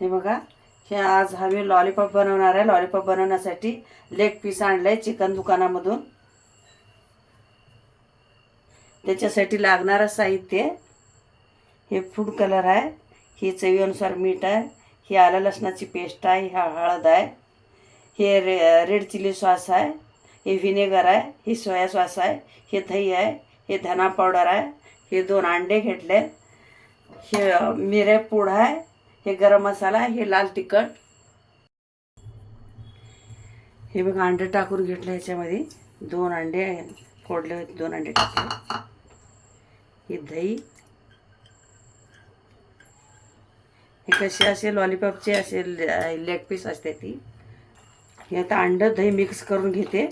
हे बघा हे आज आम्ही लॉलीपॉप बनवणार आहे. लॉलीपॉप बनवण्यासाठी लेग पीस आणलं आहे चिकन दुकानामधून. त्याच्यासाठी लागणारं साहित्य हे फूड कलर आहे. ही चवीनुसार मीठ आहे. ही आलं लसणाची पेस्ट आहे. हा हळद आहे. हे रे रेड चिली सॉस आहे. हे व्हिनेगर आहे. हे सोया सॉस आहे. हे दही आहे. हे धना पावडर आहे. हे दोन अंडे घेतले हे मिरे पूड आहे. हे गरम मसाला आहे हे लाल तिखट. हे बघा अंडे टाकून घेतलं ह्याच्यामध्ये दोन अंडे फोडले होते दोन अंडे टाकले. हे दही. हे कसे असे लॉलीपॉपचे असे लेग पीस असते ती. हे आता अंडं दही मिक्स करून घेते.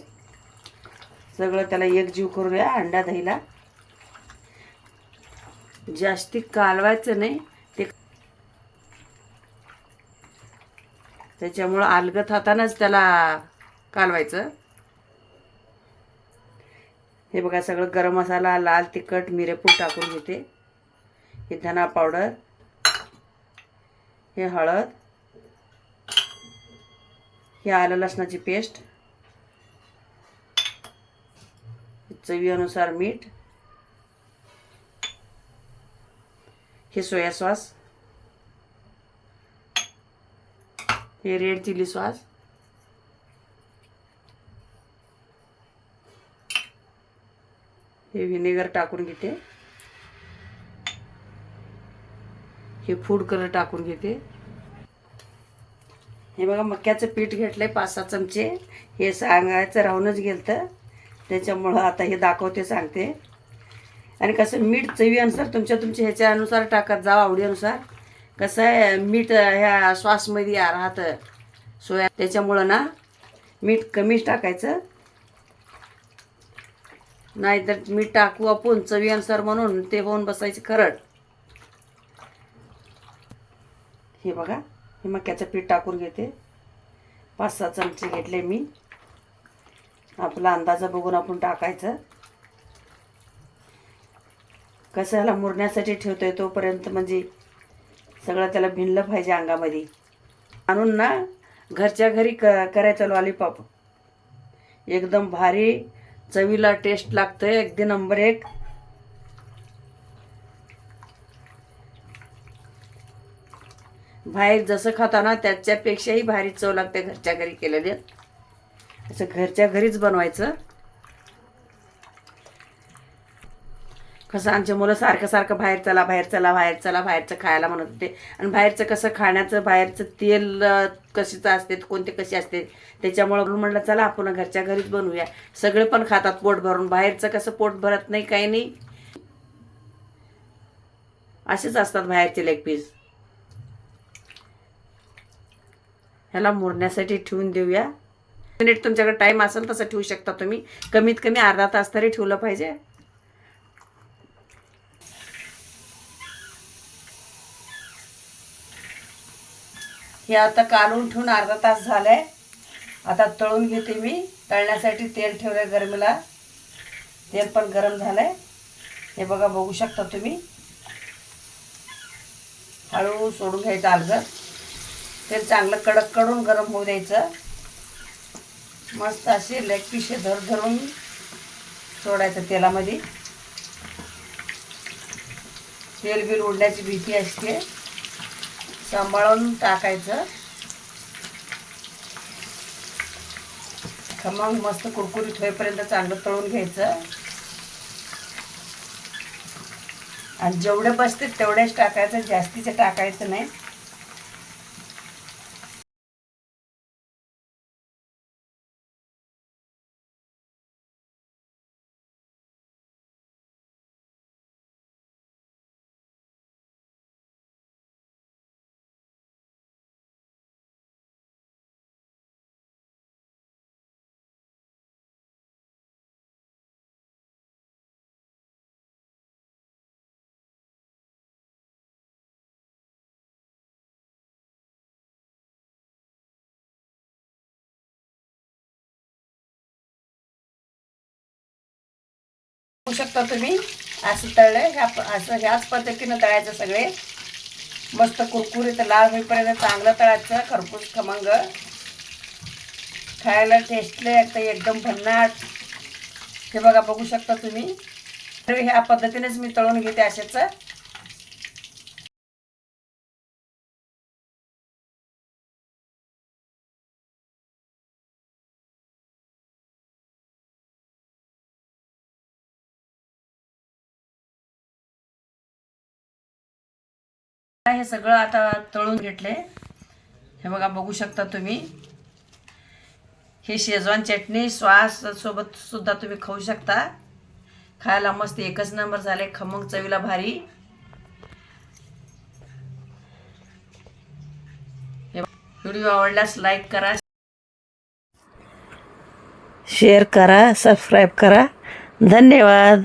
सगळं त्याला एकजीव करूया अंडा दहीला. जास्ती कालवायचं नाही. ते त्याच्यामुळं अलगत हातानंच त्याला कालवायचं. हे बघा सगळं गरम मसाला लाल तिखट मिरेपूड टाकून घेते. हे धना पावडर हे हळद हे आलं लसणाची पेस्ट चवीनुसार मीठ हे सोया सॉस हे रेड चिली सॉस. हे व्हिनेगर टाकून घेते. हे फूड कलर टाकून घेते. हे बघा मक्याचं पीठ घेतलंय पाच सहा चमचे. हे सांगायचं राहूनच गेलं त्याच्यामुळं आता हे दाखवते सांगते. आणि कसं मीठ चवीनुसार तुमच्या तुमच्या ह्याच्यानुसार टाकत जा आवडीनुसार. कसं आहे मीठ ह्या श्वासमध्ये राहतं. सोया त्याच्यामुळं ना मीठ कमीच टाकायचं. नाहीतर मीठ टाकू आपण चवीनुसार म्हणून ते होऊन बसायचे खरड हे बघा हे मक्याचं पीठ टाकून घेते. पाच सहा चमचे घेतले मी. आपला अंदाजा बघून आपण टाकायचं. कसं ह्याला मुरण्यासाठी ठेवतोय तोपर्यंत म्हणजे सगळं त्याला भिनलं पाहिजे अंगामध्ये. आणून ना घरच्या घरी क करायचं लॉलीपॉप एकदम भारी चवीला टेस्ट लागतंय. अगदी नंबर एक. बाहेर जसं खाताना त्याच्यापेक्षाही भारी चव लागते घरच्या घरी केलेले. असं घरच्या घरीच बनवायचं. कसं आमच्या मुलं सारखं सारखं बाहेर चला बाहेर चला बाहेर चला बाहेरचं खायला म्हणत होते. आणि बाहेरचं कसं खाण्याचं बाहेरचं तेल कशीचं असते कोणते कसे असते त्याच्यामुळं म्हणलं म्हटलं चला आपण घरच्या घरीच बनवूया. सगळे पण खातात पोट भरून. बाहेरचं कसं पोट भरत नाही काही नाही. असेच असतात बाहेरचे लेग पीस ह्याला मुरण्यासाठी ठेवून देऊया. मिनिट तुमच्याकडे टाईम असेल तसं ठेवू शकता तुम्ही. कमीत कमी अर्धा तास तरी ठेवलं पाहिजे. हे आता कालून ठेवून अर्धा तास झालाय. आता तळून घेते मी. तळण्यासाठी तेल ठेवलंय गरमीला. तेल पण गरम झालंय. हे बघा बघू शकता तुम्ही. हळू सोडून घ्यायचं अलगद. तेल चांगलं कडककडून गरम होऊ द्यायचं. मस्त असे लेग पिशे धर धरून सोडायचं तेलामध्ये. तेल बिल उडण्याची भीती असते. सांभाळून टाकायचं. खमंग मस्त कुरकुरीत होईपर्यंत चांगलं तळून घ्यायचं. आणि जेवढे बसते तेवढेच टाकायचं जास्तीचं टाकायचं नाही. बघू शकता तुम्ही. असं तळलंय. ह्या प- असं ह्याच पद्धतीनं तळायचं सगळे. मस्त कुरकुरीत लाल होईपर्यंत चांगलं तळायचं. खरपूस खमंग. खायला टेस्टले तर एकदम भन्नाट. हे बघा बघू शकता तुम्ही. ह्या पद्धतीनेच मी तळून घेते अशाचं. हे सगळं आता तळून घेतले हे बघा बघू शकता तुम्ही. हे शेजवान चटणी श्वास सोबत सुद्धा तुम्ही खाऊ शकता. खायला मस्त एकच नंबर झाले खमंग चवीला भारी. व्हिडिओ आवडल्यास लाईक करा. शेअर करा सबस्क्राईब करा. धन्यवाद.